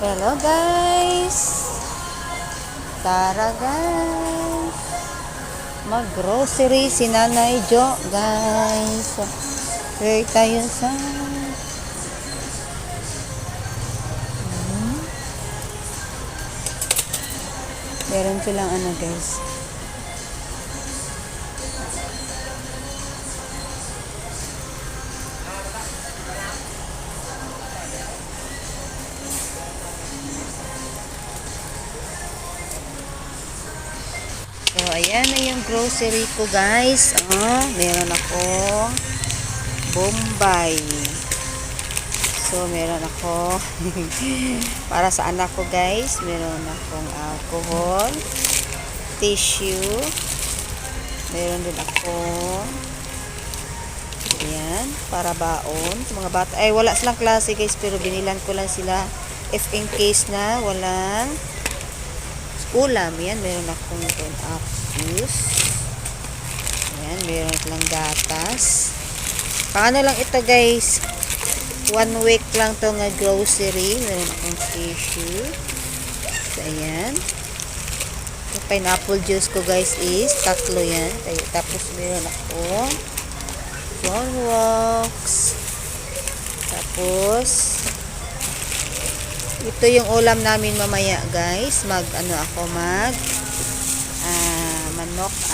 Hello guys! Tara guys! Mag-grocery si Nanay Jo guys. Ready tayo sa... Hmm. Meron silang ano guys. Ayan na yung grocery ko, guys. Oh, meron ako Bombay. So, meron ako para sa anak ko, guys. Meron akong alcohol, tissue. Meron din ako Ayan, para baon. Sa mga bata. Ay, wala silang klase, guys. Pero binilan ko lang sila if in case na walang ulam. Yan, meron akong 10 up juice. Yan, meron lang gatas. Paano lang ito guys? One week lang to nga grocery. Meron akong tissue. So, ayan. Yung pineapple juice ko guys is tatlo yan. Tayo- Tapos meron ako Sunwalks. Tapos ito yung ulam namin mamaya guys mag ano ako mag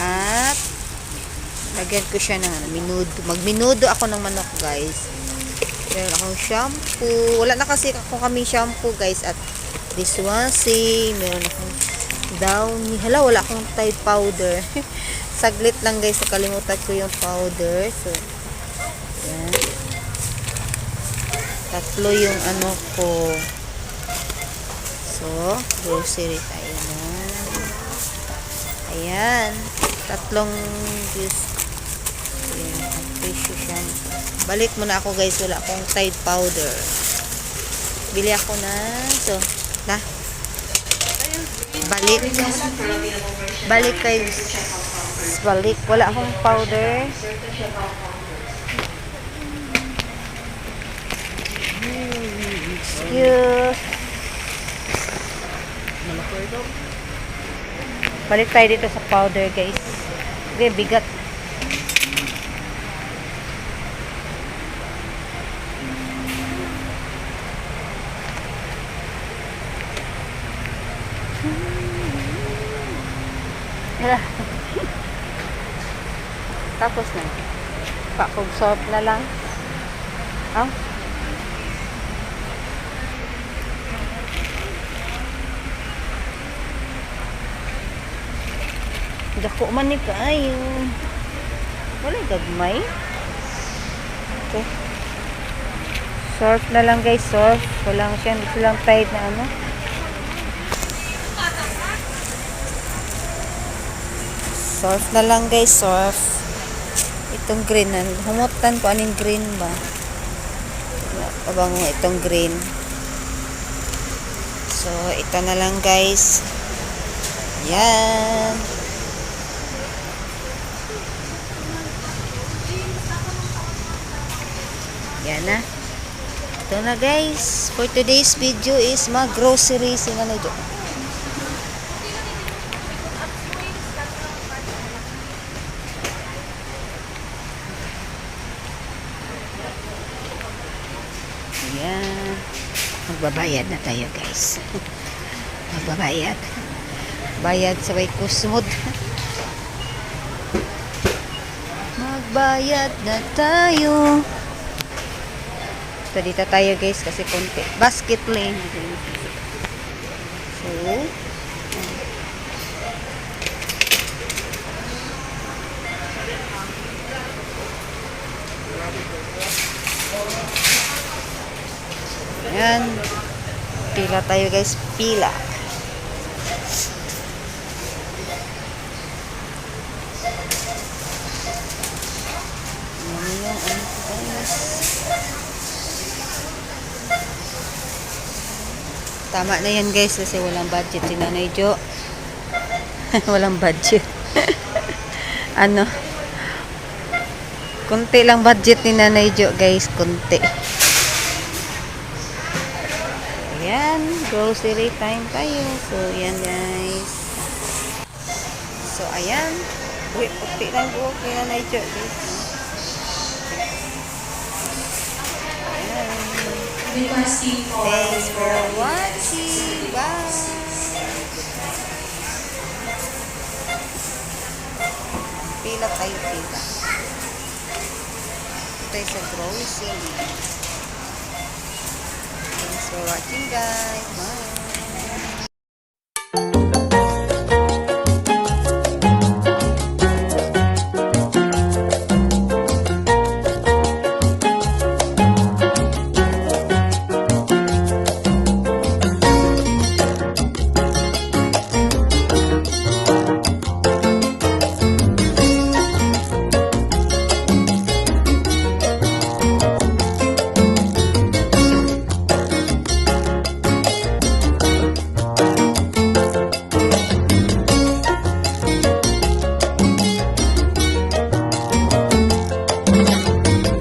at lagyan ko siya ng ano, minudo mag minudo ako ng manok guys. Meron akong shampoo. Wala na kasi ako kami shampoo guys. At dishwashing meron akong downy. Hala wala akong tide powder. Saglit lang guys. Nakalimutan ko yung powder. So yan tatlo yung ano ko. So, grocery tayo na. Ayan. Tatlong juice. Ayan. Balik muna ako guys. Wala akong Tide powder. Bili ako na. So, na. Balik. Balik kay balik. Wala akong powder. Excuse. Balik tayo dito sa powder, guys. Okay, bigat. Tapos na. Pakog-solve na lang. Ah? Dako man ni kaayo. Wala gagmay. Okay. Surf na lang guys, surf. Walang siya, hindi silang tight na ano. Surf na lang guys, surf. Itong green, na humutan ko anong green ba? Wala pa bang itong green? So, ito na lang guys. Yan. Na. Ito na guys. For today's video is mag-grocery si Nanay Jo. Ayan. Magbabayad na tayo guys. Magbabayad. Bayad sa way kusmod. Magbayad na tayo. So, dito tayo guys kasi konti. Basket lane. So, Ayan. Pila tayo guys. Pila. Ayan yung ano guys. Tama na yan guys kasi walang budget si Nanay Jo. walang budget. ano? Kunti lang budget ni Nanay Jo guys. Kunti. Ayan. grocery time tayo. So, yan guys. So, ayan. Uy, puti lang po. Kaya na i guys. Requesting for Thanks for watching. Bye. Pila tayo, pila. Tayo sa grocery. Thanks for watching, guys. Bye.